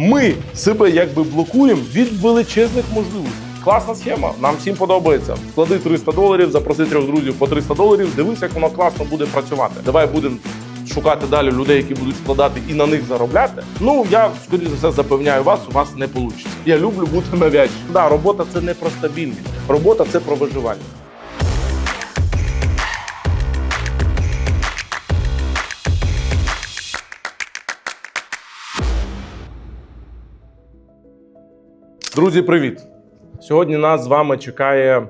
Ми себе якби блокуємо від величезних можливостей. Класна схема, нам всім подобається. Вклади 300 доларів, запроси трьох друзів по 300 доларів. Дивись, як воно класно буде працювати. Давай будемо шукати далі людей, які будуть вкладати і на них заробляти. Ну я скоріше за все запевняю вас, у вас не вийде. Я люблю бути нав'язчим. Да, робота це не про стабільність, робота це про виживання. Друзі, привіт! Сьогодні нас з вами чекає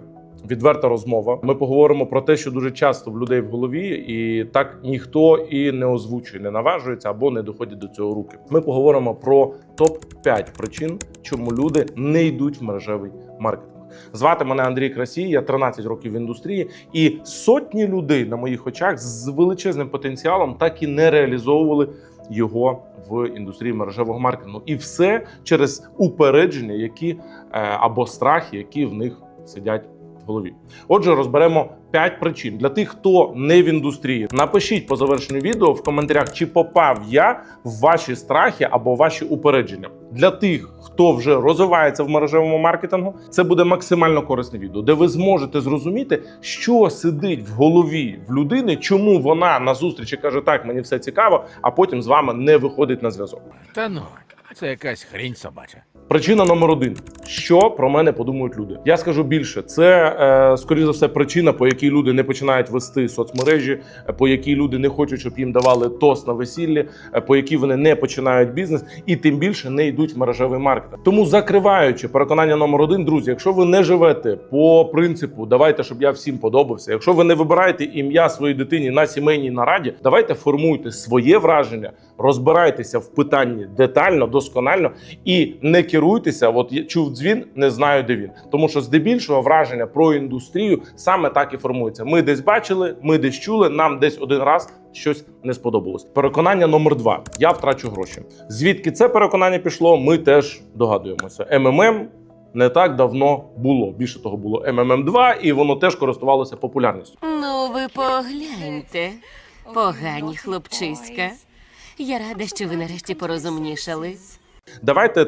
відверта розмова. Ми поговоримо про те, що дуже часто в людей в голові, і так ніхто і не озвучує, не наважується або не доходять до цього руки. Ми поговоримо про топ 5 причин, чому люди не йдуть в мережевий маркетинг. Звати мене Андрій Красій, я 13 років в індустрії, і сотні людей на моїх очах з величезним потенціалом так і не реалізовували його в індустрії мережевого маркетингу. І все через упередження, які е, або страхи, які в них сидять голові. Отже, розберемо 5 причин для тих, хто не в індустрії. Напишіть по завершенню відео в коментарях, чи попав я в ваші страхи або ваші упередження. Для тих, хто вже розвивається в мережевому маркетингу, це буде максимально корисне відео, де ви зможете зрозуміти, що сидить в голові в людини, чому вона на зустрічі каже, так, мені все цікаво, а потім з вами не виходить на зв'язок. Та ну, це якась хрінь собача. Причина номер один: що про мене подумають люди. Я скажу більше, це е, скоріш за все причина, по якій люди не починають вести соцмережі, е, по якій люди не хочуть, щоб їм давали тост на весіллі, е, по якій вони не починають бізнес і тим більше не йдуть в мережевий маркетинг. Тому закриваючи переконання номер один, друзі, якщо ви не живете по принципу, давайте, щоб я всім подобався. Якщо ви не вибираєте ім'я своїй дитині на сімейній нараді, давайте формуйте своє враження, розбирайтеся в питанні детально, досконально і не керуйтеся. От я чув дзвін, не знаю, де він. Тому що здебільшого враження про індустрію саме так і формується. Ми десь бачили, ми десь чули, нам десь один раз. Щось не сподобалось. Переконання номер два: я втрачу гроші. Звідки це переконання пішло? Ми теж догадуємося. МММ не так давно було. Більше того, було МММ 2 і воно теж користувалося популярністю. Ну, ви погляньте, погані хлопчиська. Я рада, що ви нарешті порозумнішали. Давайте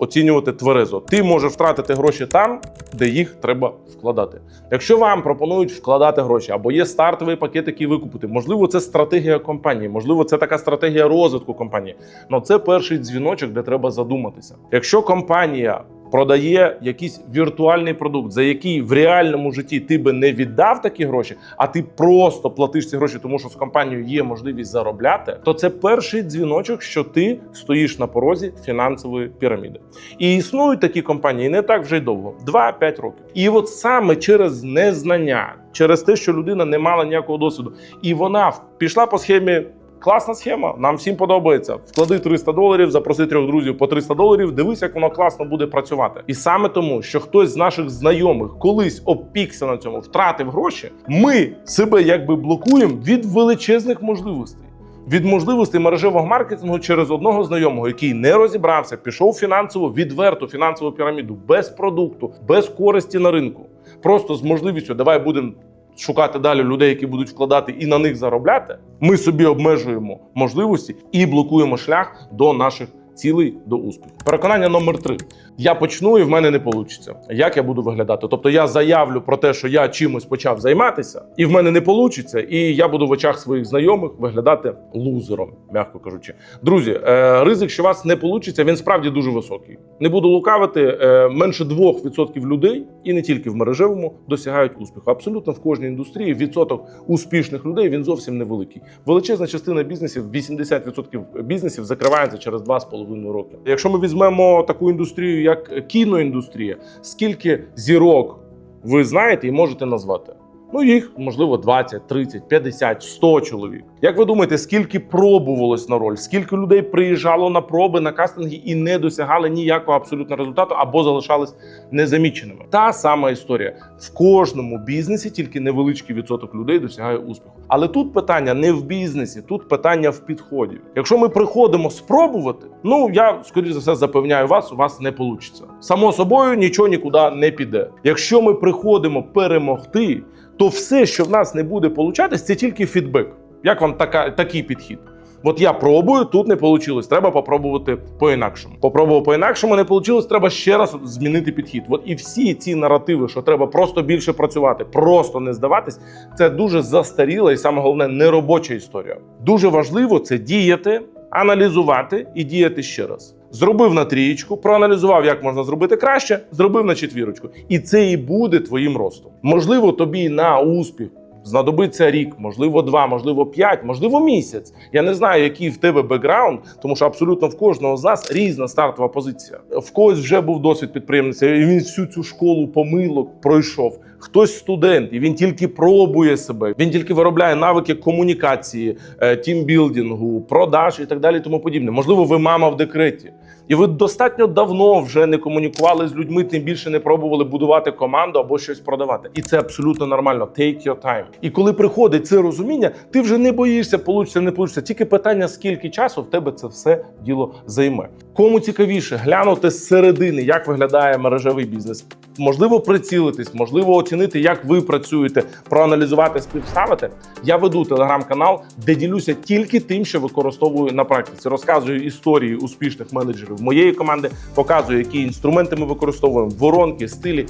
оцінювати тверезо. Ти можеш втратити гроші там, де їх треба вкладати. Якщо вам пропонують вкладати гроші або є стартовий пакет, який ви купите, можливо, це стратегія компанії, можливо, це така стратегія розвитку компанії. Ну це перший дзвіночок, де треба задуматися. Якщо компанія продає якийсь віртуальний продукт, за який в реальному житті ти би не віддав такі гроші, а ти просто платиш ці гроші, тому що з компанією є можливість заробляти, то це перший дзвіночок, що ти стоїш на порозі фінансової піраміди. І існують такі компанії не так вже й довго 2-5 років. І от саме через незнання, через те, що людина не мала ніякого досвіду, і вона пішла по схемі. Класна схема, нам всім подобається. Вклади 300 доларів, запроси трьох друзів по 300 доларів. Дивись, як воно класно буде працювати. І саме тому, що хтось з наших знайомих колись обпікся на цьому, втратив гроші. Ми себе якби блокуємо від величезних можливостей. Від можливостей мережевого маркетингу через одного знайомого, який не розібрався, пішов в фінансову відверту фінансову піраміду без продукту, без користі на ринку, просто з можливістю давай будемо шукати далі людей, які будуть вкладати і на них заробляти. Ми собі обмежуємо можливості і блокуємо шлях до наших цілей до успіху. Переконання номер три: я почну, і в мене не вийде. Як я буду виглядати? Тобто я заявлю про те, що я чимось почав займатися, і в мене не вийде, і я буду в очах своїх знайомих виглядати лузером, м'яко кажучи. Друзі, е, ризик, що у вас не вийде, він справді дуже високий. Не буду лукавити, е, менше 2% людей, і не тільки в мережевому, досягають успіху. Абсолютно в кожній індустрії відсоток успішних людей він зовсім невеликий. Величезна частина бізнесів, 80% бізнесів закривається через 2,5 роки. Якщо ми візьмемо таку індустрію, як кіноіндустрія, скільки зірок ви знаєте і можете назвати? Ну, їх можливо 20, 30, 50, 100 чоловік. Як ви думаєте, скільки пробувалось на роль? Скільки людей приїжджало на проби, на кастинги і не досягали ніякого абсолютно результату або залишались незаміченими? Та сама історія в кожному бізнесі, тільки невеличкий відсоток людей досягає успіху. Але тут питання не в бізнесі, тут питання в підході. Якщо ми приходимо спробувати, ну я скоріш за все запевняю вас, у вас не вийде. Само собою нічого нікуди не піде. Якщо ми приходимо перемогти, то все, що в нас не буде получатись, це тільки фідбек. Як вам така, такий підхід? От я пробую, тут не вийшло. Треба попробувати по-інакшому. Попробував по-інакшому, не вийшло, треба ще раз змінити підхід. От і всі ці наративи, що треба просто більше працювати, просто не здаватись, це дуже застаріла і саме головне неробоча історія. Дуже важливо це діяти, аналізувати і діяти ще раз. Зробив на трієчку, проаналізував, як можна зробити краще, зробив на четвірочку. І це і буде твоїм ростом. Можливо, тобі на успіх знадобиться рік, можливо, два, можливо, п'ять, можливо, місяць. Я не знаю, який в тебе бекграунд, тому що абсолютно в кожного з нас різна стартова позиція. В когось вже був досвід підприємниця, і він всю цю школу помилок пройшов. Хтось студент, і він тільки пробує себе. Він тільки виробляє навики комунікації, е, тімбілдингу, продаж і так далі. Тому подібне. Можливо, ви мама в декреті. І ви достатньо давно вже не комунікували з людьми, тим більше не пробували будувати команду або щось продавати. І це абсолютно нормально. Take your time. І коли приходить це розуміння, ти вже не боїшся, получиться, не получиться. Тільки питання, скільки часу в тебе це все діло займе. Кому цікавіше глянути з середини, як виглядає мережевий бізнес. Можливо, прицілитись, можливо, оцінити, як ви працюєте, проаналізувати, співставити. Я веду телеграм-канал, де ділюся тільки тим, що використовую на практиці. Розказую історії успішних менеджерів моєї команди, показую, які інструменти ми використовуємо, воронки, стилі.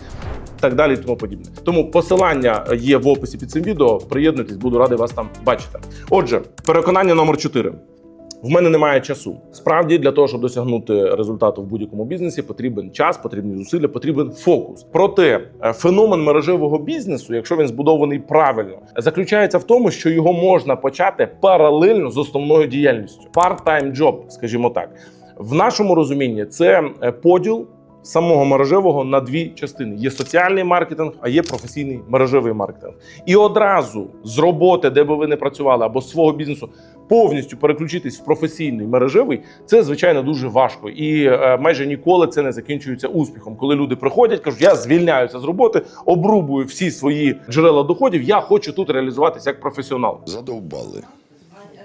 Так далі, і тому подібне. Тому посилання є в описі під цим відео. Приєднуйтесь, буду радий вас там бачити. Отже, переконання номер 4. В мене немає часу. Справді для того, щоб досягнути результату в будь-якому бізнесі, потрібен час, потрібні зусилля, потрібен фокус. Проте е, феномен мережевого бізнесу, якщо він збудований правильно, заключається в тому, що його можна почати паралельно з основною діяльністю. Part-time job, скажімо так. В нашому розумінні це е, поділ самого мережевого на дві частини: є соціальний маркетинг, а є професійний мережевий маркетинг. І одразу з роботи, де би ви не працювали, або з свого бізнесу. Повністю переключитись в професійний мережевий це звичайно дуже важко, і е, майже ніколи це не закінчується успіхом. Коли люди приходять, кажуть, я звільняюся з роботи, обрубую всі свої джерела доходів. Я хочу тут реалізуватися як професіонал. Задовбали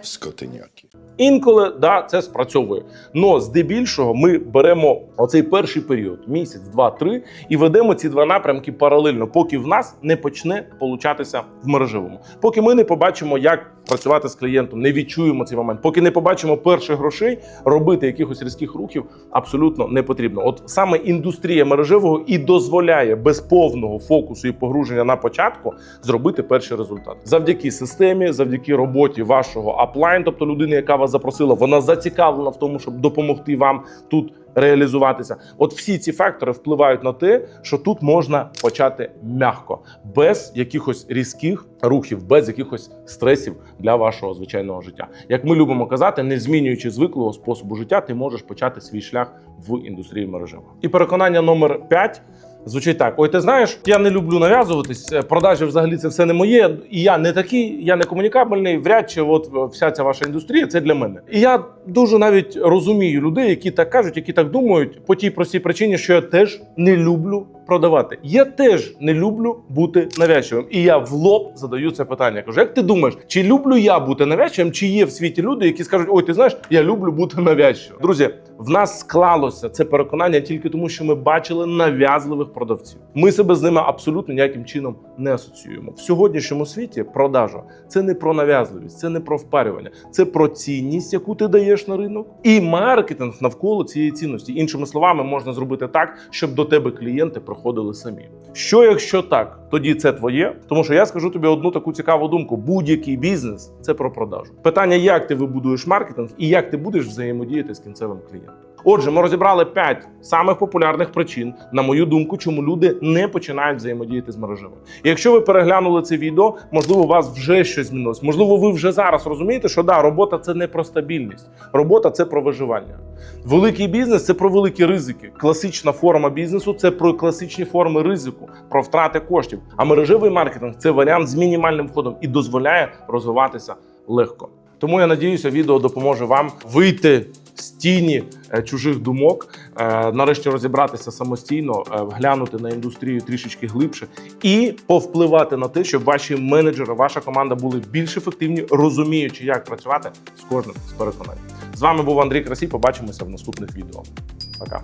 скотиняки. Інколи да, це спрацьовує. Но здебільшого ми беремо оцей перший період, місяць, два, три, і ведемо ці два напрямки паралельно, поки в нас не почне получатися в мережевому. Поки ми не побачимо, як працювати з клієнтом, не відчуємо цей момент, поки не побачимо перших грошей, робити якихось різких рухів абсолютно не потрібно. От саме індустрія мережевого і дозволяє без повного фокусу і погруження на початку зробити перший результат завдяки системі, завдяки роботі вашого аплайн, тобто людини, яка вас запросила, вона зацікавлена в тому, щоб допомогти вам тут реалізуватися. От всі ці фактори впливають на те, що тут можна почати м'яко, без якихось різких рухів, без якихось стресів для вашого звичайного життя. Як ми любимо казати, не змінюючи звиклого способу життя, ти можеш почати свій шлях в індустрії мережевого. І переконання номер 5 Звучить так: ой, ти знаєш, я не люблю нав'язуватись. е, Продажі взагалі це все не моє. І я не такий, я не комунікабельний. Вряд чи от е, вся ця ваша індустрія це для мене. І я дуже навіть розумію людей, які так кажуть, які так думають, по тій простій причині, що я теж не люблю продавати. Я теж не люблю бути навязчивим. І я в лоб задаю це питання. Кажу, як ти думаєш, чи люблю я бути навязчивим, чи є в світі люди, які скажуть, ой, ти знаєш, я люблю бути навязчивим. Друзі, в нас склалося це переконання тільки тому, що ми бачили нав'язливих продавців. Ми себе з ними абсолютно ніяким чином не асоціюємо. В сьогоднішньому світі продажа це не про нав'язливість, це не про впарювання, це про цінність, яку ти даєш на ринок, і маркетинг навколо цієї цінності. Іншими словами, можна зробити так, щоб до тебе клієнти приходили самі. Що якщо так, тоді це твоє, тому що я скажу тобі одну таку цікаву думку: будь-який бізнес це про продажу. Питання, як ти вибудуєш маркетинг і як ти будеш взаємодіяти з кінцевим клієнтом. Отже, ми розібрали 5 самих популярних причин, на мою думку, чому люди не починають взаємодіяти з мережами. І якщо ви переглянули це відео, можливо, у вас вже щось змінилось. Можливо, ви вже зараз розумієте, що да, робота це не про стабільність, робота це про виживання. Великий бізнес це про великі ризики. Класична форма бізнесу це про класичні форми ризику, про втрати коштів. А мережевий маркетинг це варіант з мінімальним входом і дозволяє розвиватися легко. Тому я надіюся, відео допоможе вам вийти з тіні е, чужих думок, е, нарешті розібратися самостійно, е, глянути на індустрію трішечки глибше і повпливати на те, щоб ваші менеджери, ваша команда були більш ефективні, розуміючи, як працювати з кожним з переконань. З вами був Андрій Красій. Побачимося в наступних відео. Пока.